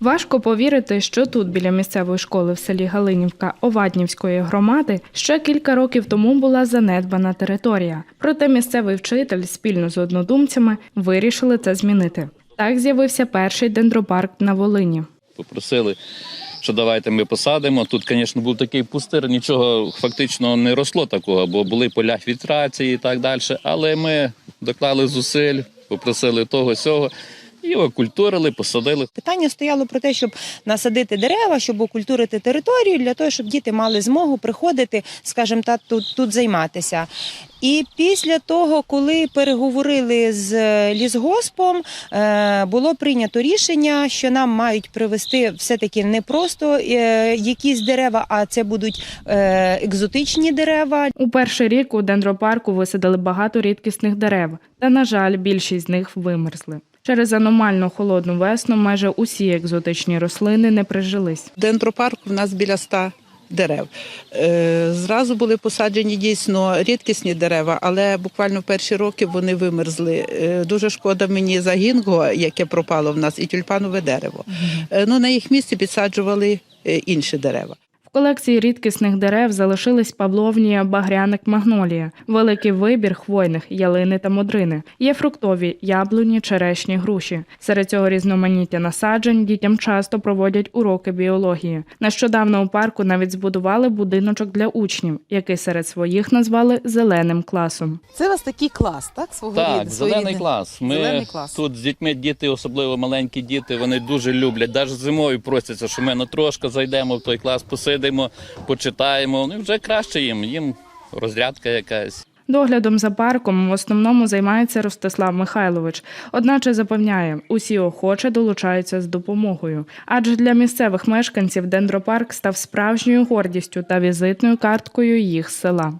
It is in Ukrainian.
Важко повірити, що тут, біля місцевої школи в селі Галинівка Оваднівської громади, ще кілька років тому була занедбана територія. Проте місцевий вчитель спільно з однодумцями вирішили це змінити. Так з'явився перший дендропарк на Волині. Попросили, що давайте ми посадимо. Тут, звісно, був такий пустир, нічого фактично не росло такого, бо були поля фільтрації і так далі. Але ми доклали зусиль, попросили того сього і окультурили, посадили. Питання стояло про те, щоб насадити дерева, щоб окультурити територію, для того, щоб діти мали змогу приходити, скажімо так, тут, тут займатися. І після того, коли переговорили з е, лісгоспом, е, було прийнято рішення, що нам мають привезти все-таки не просто е, якісь дерева, а це будуть екзотичні дерева. У перший рік у дендропарку висадили багато рідкісних дерев, та, на жаль, більшість з них вимерзли. Через аномально холодну весну майже усі екзотичні рослини не прижились. Дендропарк в нас біля ста дерев. Е, Зразу були посаджені дійсно рідкісні дерева, але буквально в перші роки вони вимерзли. Е, Дуже шкода мені за гінго, яке пропало в нас, і тюльпанове дерево. Е, Ну, на їх місці підсаджували інші дерева. Колекції рідкісних дерев залишились павловнія, багряник, магнолія, великий вибір хвойних, ялини та модрини. Є фруктові яблуні, черешні, груші. Серед цього різноманіття насаджень дітям часто проводять уроки біології. Нещодавно у парку навіть збудували будиночок для учнів, який серед своїх назвали зеленим класом. Це у вас такий клас, так? Свого Так, рід- зелений своєрідний? клас. Ми Зелений клас. тут з дітьми, діти, особливо маленькі діти, вони дуже люблять. Навіть зимою просяться, що ми на трошки зайдемо в той клас, посидимо, почитаємо. Ну вже краще їм. Їм розрядка якась. Доглядом за парком в основному займається Ростислав Михайлович. Одначе запевняє, усі охоче долучаються з допомогою. Адже для місцевих мешканців дендропарк став справжньою гордістю та візитною карткою їх села.